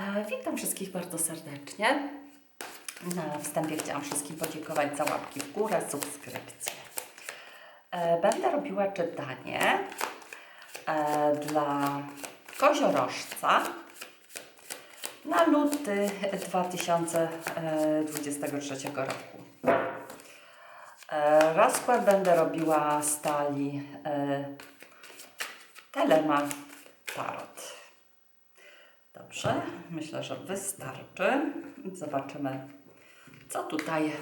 E, Witam wszystkich bardzo serdecznie. Na wstępie chciałam wszystkim podziękować za łapki w górę, subskrypcje. E, Będę robiła czytanie e, dla koziorożca na luty 2023 roku. Rozkład będę robiła e, Telema Tarot. Dobrze, myślę, że wystarczy. Zobaczymy, co tutaj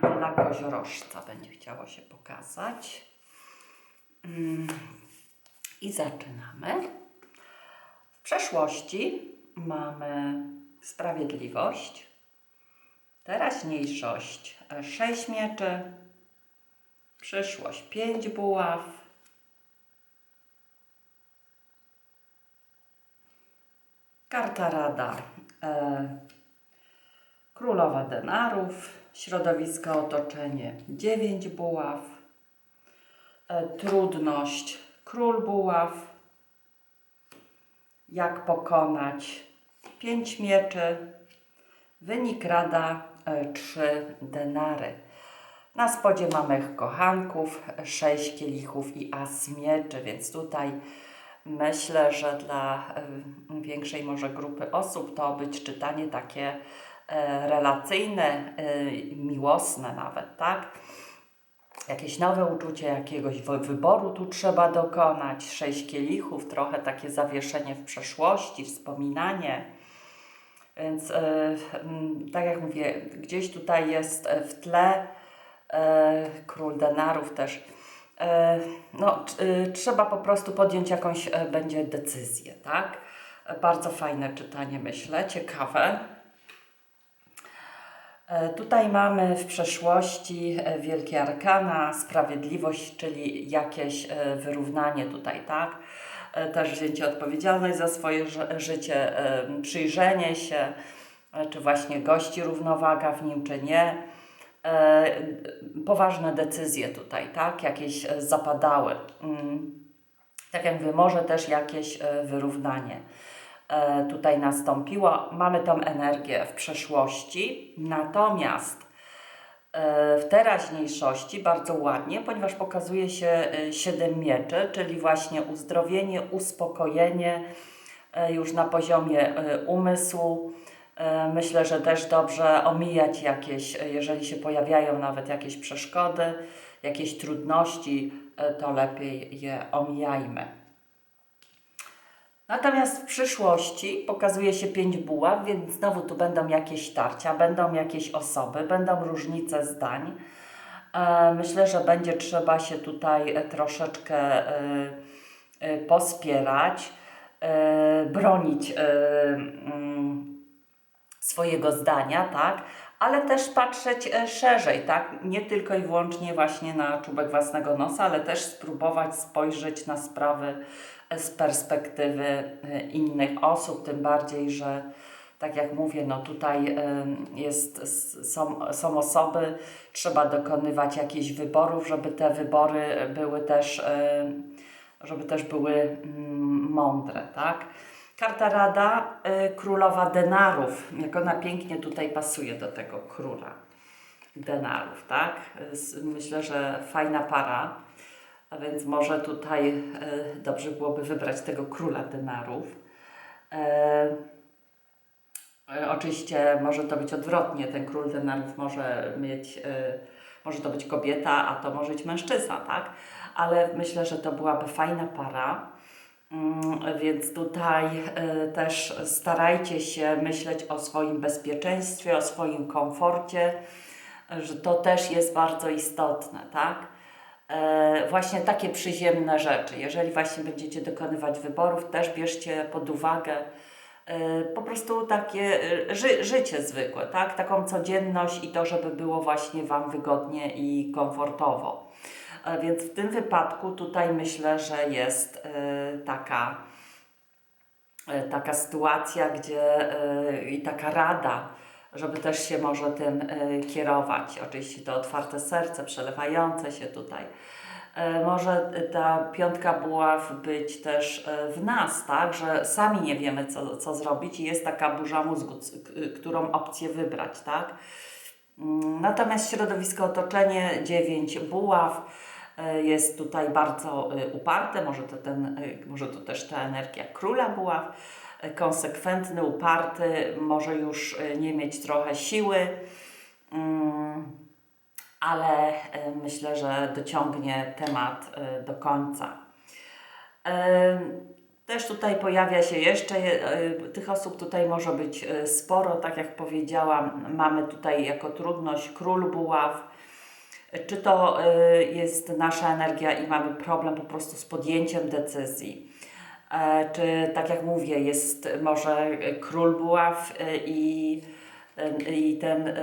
dla koziorożca będzie chciało się pokazać. Mm, I zaczynamy. W przeszłości mamy sprawiedliwość, teraźniejszość 6 mieczy, przyszłość 5 buław, Karta Rada. E, Królowa denarów, środowisko, otoczenie 9 buław, e, trudność król buław, jak pokonać 5 mieczy, wynik rada 3 denary. Na spodzie mamy kochanków, 6 kielichów i as mieczy, więc tutaj myślę, że dla większej może grupy osób to być czytanie takie e, relacyjne, y, miłosne nawet, tak? Jakieś nowe uczucie, jakiegoś wy- wyboru tu trzeba dokonać. Sześć kielichów, trochę takie zawieszenie w przeszłości, wspominanie. Więc e, tak jak mówię, gdzieś tutaj jest e, w tle e, król denarów też. E, no, y, trzeba po prostu podjąć jakąś e, będzie decyzję, tak? Bardzo fajne czytanie, myślę, ciekawe. E, Tutaj mamy w przeszłości wielkie arkana, sprawiedliwość, czyli jakieś wyrównanie tutaj, tak? Też wzięcie odpowiedzialność za swoje ży- życie, przyjrzenie się, czy właśnie gości równowaga w nim, czy nie. E, Poważne decyzje tutaj, tak? Jakieś e, zapadały. Mm. Tak jak mówię, może też jakieś e, wyrównanie tutaj nastąpiło. Mamy tą energię w przeszłości, natomiast w teraźniejszości bardzo ładnie, ponieważ pokazuje się siedem mieczy, czyli właśnie uzdrowienie, uspokojenie już na poziomie umysłu. E, Myślę, że też dobrze omijać jakieś, e, jeżeli się pojawiają nawet jakieś przeszkody, jakieś trudności, e, to lepiej je omijajmy. Natomiast w przyszłości pokazuje się pięć buław, więc znowu tu będą jakieś tarcia, będą jakieś osoby, będą różnice zdań. Myślę, że będzie trzeba się tutaj troszeczkę pospierać, bronić mm, swojego zdania, tak? Ale też patrzeć e, szerzej, tak? Nie tylko i wyłącznie właśnie na czubek własnego nosa, ale też spróbować spojrzeć na sprawy e, z perspektywy e, innych osób, tym bardziej, że tak jak mówię, no tutaj jest, są, są osoby, trzeba dokonywać jakichś wyborów, żeby te wybory były też, żeby też były mm, mądre, tak? Karta Rada, y, królowa denarów. Jak ona pięknie tutaj pasuje do tego króla denarów, tak? Myślę, że fajna para, a więc może tutaj y, dobrze byłoby wybrać tego króla denarów. E, e, Oczywiście może to być odwrotnie. Ten król denarów może mieć, y, może to być kobieta, a to może być mężczyzna, tak? Ale myślę, że to byłaby fajna para. Mm, Więc tutaj y, też starajcie się myśleć o swoim bezpieczeństwie, o swoim komforcie, że to też jest bardzo istotne, tak? E, Właśnie takie przyziemne rzeczy. Jeżeli właśnie będziecie dokonywać wyborów, też bierzcie pod uwagę e, po prostu takie e, ży, życie zwykłe, tak? Taką codzienność i to, żeby było właśnie Wam wygodnie i komfortowo. E, Więc w tym wypadku tutaj myślę, że jest e, taka, e, taka sytuacja, gdzie i taka rada, żeby też się może tym kierować. Oczywiście to otwarte serce, przelewające się tutaj. Może ta piątka buław być też w nas, tak, że sami nie wiemy, co, co zrobić i jest taka burza mózgu, którą opcję wybrać, tak. Mm, Natomiast środowisko, otoczenie, dziewięć buław jest tutaj bardzo e, uparte, może to, ten, e, może to też ta energia króla buław, e, konsekwentny, uparty, może już e, nie mieć trochę siły, mm, ale e, myślę, że dociągnie temat e, do końca. E, Też tutaj pojawia się jeszcze, e, tych osób tutaj może być e, sporo, tak jak powiedziałam, mamy tutaj jako trudność król buław, czy to e, jest nasza energia i mamy problem po prostu z podjęciem decyzji, E, czy tak jak mówię, jest może król buław e, i, e, i ten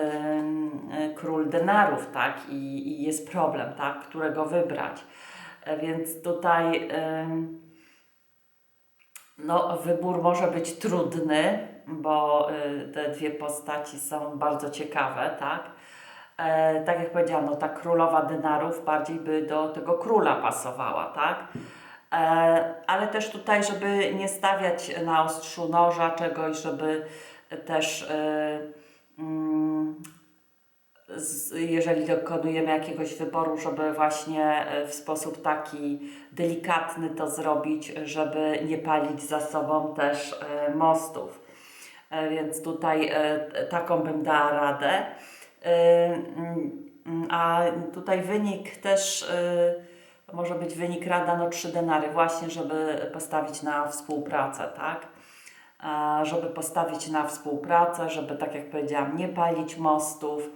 król denarów, tak, i, i jest problem, tak, którego wybrać. E, Więc tutaj no, wybór może być trudny, bo y, te dwie postaci są bardzo ciekawe, tak? E, tak jak powiedziałam, no, ta królowa dynarów bardziej by do tego króla pasowała, tak? E, ale też tutaj, żeby nie stawiać na ostrzu noża czegoś, żeby też y, mm, jeżeli dokonujemy jakiegoś wyboru, żeby właśnie e, w sposób taki delikatny to zrobić, żeby nie palić za sobą też e, mostów. E, Więc tutaj e, taką bym dała radę. E, mm, A tutaj wynik też e, może być wynik rada no trzy denary, właśnie żeby postawić na współpracę, tak? Żeby postawić na współpracę, żeby tak jak powiedziałam, nie palić mostów,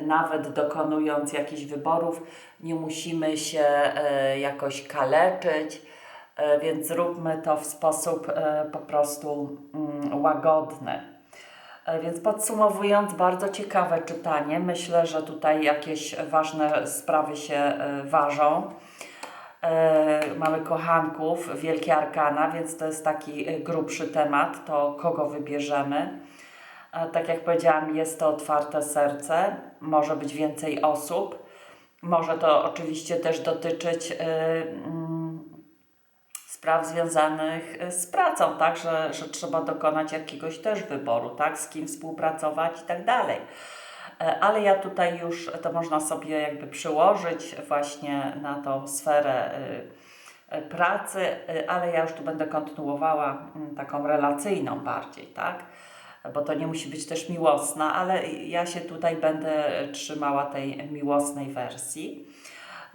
nawet dokonując jakichś wyborów, nie musimy się e, jakoś kaleczyć, e, więc róbmy to w sposób e, po prostu mm, łagodny. E, Więc podsumowując, bardzo ciekawe czytanie. Myślę, że tutaj jakieś ważne sprawy się e, ważą. E, mamy kochanków, wielkie arkana, więc to jest taki grubszy temat, to kogo wybierzemy. Tak jak powiedziałam, jest to otwarte serce, może być więcej osób. Może to oczywiście też dotyczyć spraw związanych e, z pracą, tak, że, że trzeba dokonać jakiegoś też wyboru, tak, z kim współpracować i tak dalej. E, Ale ja tutaj już to można sobie jakby przyłożyć właśnie na tą sferę y, pracy, ale ja już tu będę kontynuowała mm, taką relacyjną bardziej, tak? Bo to nie musi być też miłosna, ale ja się tutaj będę trzymała tej miłosnej wersji.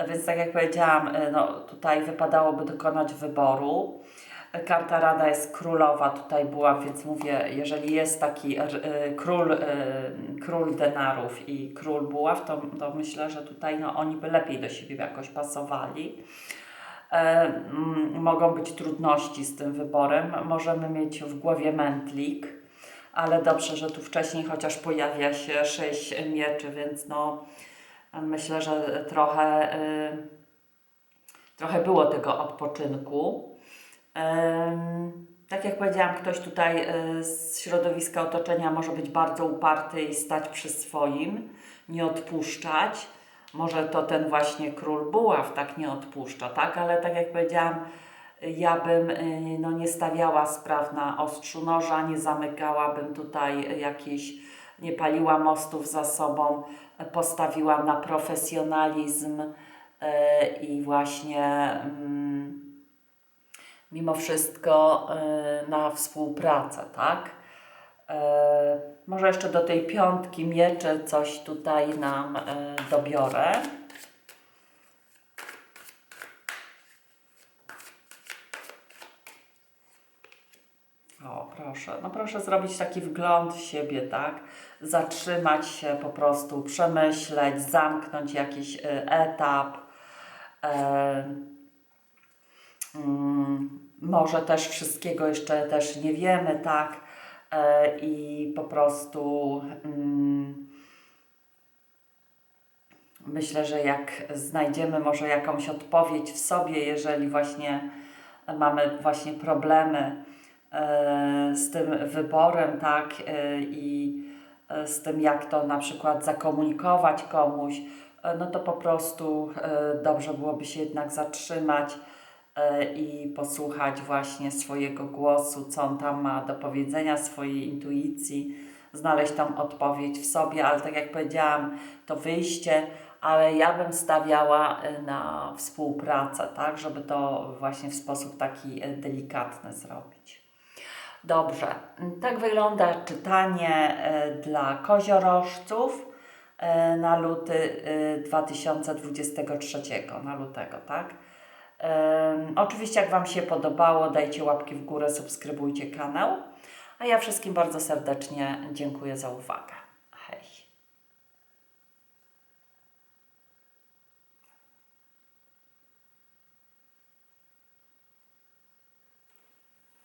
Więc tak jak powiedziałam, y, no tutaj wypadałoby dokonać wyboru. Karta Rada jest królowa, tutaj była, więc mówię, jeżeli jest taki y, król, y, król denarów i król buław, to, to myślę, że tutaj no, oni by lepiej do siebie jakoś pasowali. E, mogą być trudności z tym wyborem. Możemy mieć w głowie mętlik, ale dobrze, że tu wcześniej chociaż pojawia się sześć mieczy, więc no myślę, że trochę, y, trochę było tego odpoczynku. Tak jak powiedziałam, ktoś tutaj y, z środowiska otoczenia może być bardzo uparty i stać przy swoim, nie odpuszczać. Może to ten właśnie król buław tak nie odpuszcza, tak? Ale tak jak powiedziałam, ja bym y, no, nie stawiała spraw na ostrzu noża, nie zamykałabym tutaj jakichś, nie paliła mostów za sobą, postawiłam na profesjonalizm y, i właśnie. mm, mimo wszystko y, na współpracę, tak? Y, może jeszcze do tej piątki mieczy coś tutaj nam dobiorę. O, proszę. No proszę zrobić taki wgląd w siebie, tak? Zatrzymać się po prostu, przemyśleć, zamknąć jakiś y, etap. Y, Mm, może też wszystkiego jeszcze też nie wiemy, tak? E, I po prostu mm, myślę, że jak znajdziemy może jakąś odpowiedź w sobie, jeżeli właśnie mamy właśnie problemy e, z tym wyborem, tak? E, I e, z tym, jak to na przykład zakomunikować komuś, e, no to po prostu e, dobrze byłoby się jednak zatrzymać e, i posłuchać właśnie swojego głosu, co on tam ma do powiedzenia, swojej intuicji, znaleźć tam odpowiedź w sobie, ale tak jak powiedziałam, to wyjście, ale ja bym stawiała e, na współpracę, tak, żeby to właśnie w sposób taki e, delikatny zrobić. Dobrze, tak wygląda czytanie e, dla koziorożców e, na luty e, 2023, na lutego, tak? Oczywiście, jak Wam się podobało, dajcie łapki w górę, subskrybujcie kanał. A ja wszystkim bardzo serdecznie dziękuję za uwagę.